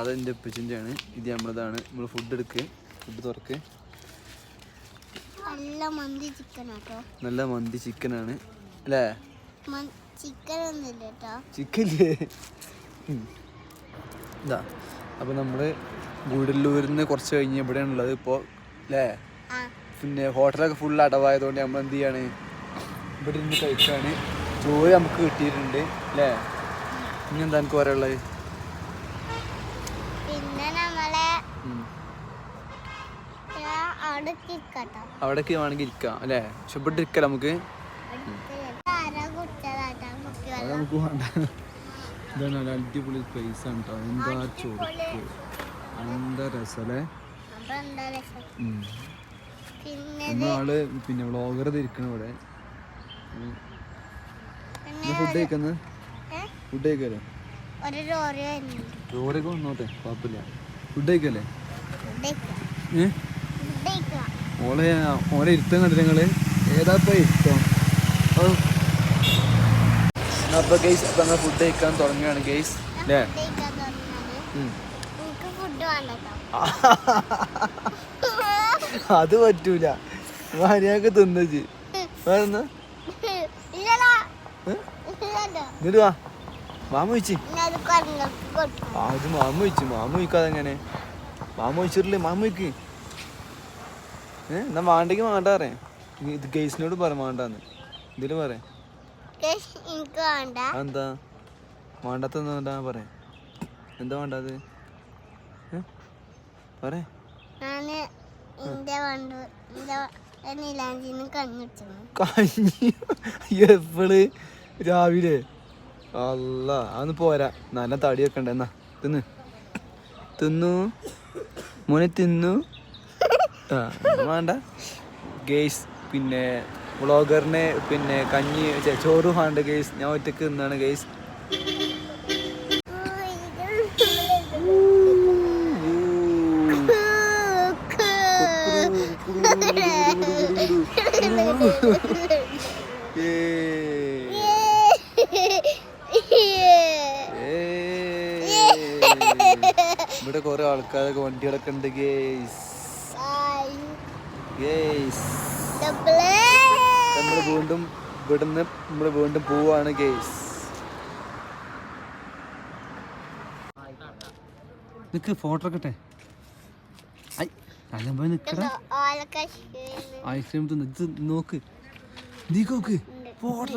അത് എന്റെ ഉപ്പച്ചിന്റെ ആണ് ഇത് നമ്മളതാണ്. നമ്മൾ ഫുഡ് എടുക്ക് ഫുഡ് തുറക്ക്. നല്ല മന്തി ചിക്കൻ ആട്ടോ. നല്ല മന്തി ചിക്കനാണ് അല്ലേ? ചിക്കൻ ഒന്നുമില്ല കേട്ടോ ചിക്കല്ലേ ഇതാ. അപ്പോൾ നമ്മൾ ഗൂഡല്ലൂരിൽ നിന്ന് കുറച്ച് കഴിഞ്ഞ് ഇവിടെയാണുള്ളത് ഇപ്പോൾ അല്ലേ? പിന്നെ ഹോട്ടലൊക്കെ ഫുൾ അടവായതുകൊണ്ട് നമ്മൾ എന്ത് ചെയ്യാണ്? ഇവിടെ ഇരുന്ന് കഴിക്കാണ്. ജോലി നമുക്ക് കിട്ടിയിട്ടുണ്ട് അല്ലേ? ഇനി എന്താ എനിക്ക് പറയാനുള്ളത് പിന്നെ നമ്മളെ അവിടെ വേണമെങ്കിൽ ഇരിക്കാം അല്ലേ? പക്ഷെ ഇവിടെ ഇരിക്കാം നമുക്ക്? നമുക്ക് വേണ്ട. ഇതാണ് നല്ല അടിപൊളി പ്ലേസ് ആണ് കേട്ടോ എന്താ ചോറ് എന്താ രസമല്ലേ. പിന്നെ വ്ളോഗർ ഇരിക്കണ ഇവിടെ. ഫുഡ് കഴിക്കുന്നത്? ഫുഡ് കഴിക്കല്ലേ? വന്നോട്ടെ കുഴപ്പമില്ല. ഫുഡ് കഴിക്കല്ലേ? ഓളെ ഓലെ ഇരുത്തം കണ്ടില്ല നിങ്ങൾ? ഏതാ ഇരുത്തം. അപ്പൊ ഗെയ്സ് അപ്പൊ ഫുഡ് കഴിക്കാൻ തുടങ്ങുകയാണ് ഗെയ്സ് അല്ലേ അത് പറ്റൂല. മര്യാദയ്ക്ക് തിന്നു വേറെന്നാ ഇങ്ങോട്ട് വാ. മാമ വെച്ച് പിന്നെ അത് മാമോയിച്ചി മാമോയിക്കാതെ മാമ വെച്ച് മാമ വയ്ക്കാതെ എങ്ങനെ മാമ വെച്ചിട്ടില്ലേ മാമ വയ്ക്ക് ഏ എന്നാ വേണ്ടെങ്കിൽ വേണ്ട പറയാം ഇത് ഗേസിനോട് പറ വേണ്ടാന്ന് ഇതിൽ പറയാം. എന്താ വേണ്ടാത്ത എന്താ പറയാ എന്താ വേണ്ടത് പറേ കഞ്ഞി? എപ്പോൾ? രാവിലെ? അല്ല അതൊന്ന് പോരാ നല്ല തടി വെക്കണ്ട എന്നാ തിന്ന് തിന്നു മോനെ തിന്നു ആ വേണ്ട ഗേസ് പിന്നെ വ്ളോഗറിനെ പിന്നെ കഞ്ഞി ചോറ് വേണ്ട ഗേസ് ഞാൻ ഒറ്റയ്ക്ക് തിന്നാണ് ഗേസ് ഇവിടെ കുറെ ആൾക്കാരൊക്കെ വണ്ടികളൊക്കെ ഉണ്ട്. ഗേസ് ഗേസ് നമ്മൾ വീണ്ടും ഇവിടുന്ന് നമ്മൾ വീണ്ടും പോവാണ് ഗേസ് നിക്ക് ഫോട്ടോ എടുക്കട്ടെ? ഐ നല്ല പോയി നിക്കടാ ഐസ്ക്രീം നോക്ക് നീ നോക്ക്. ഫോട്ടോ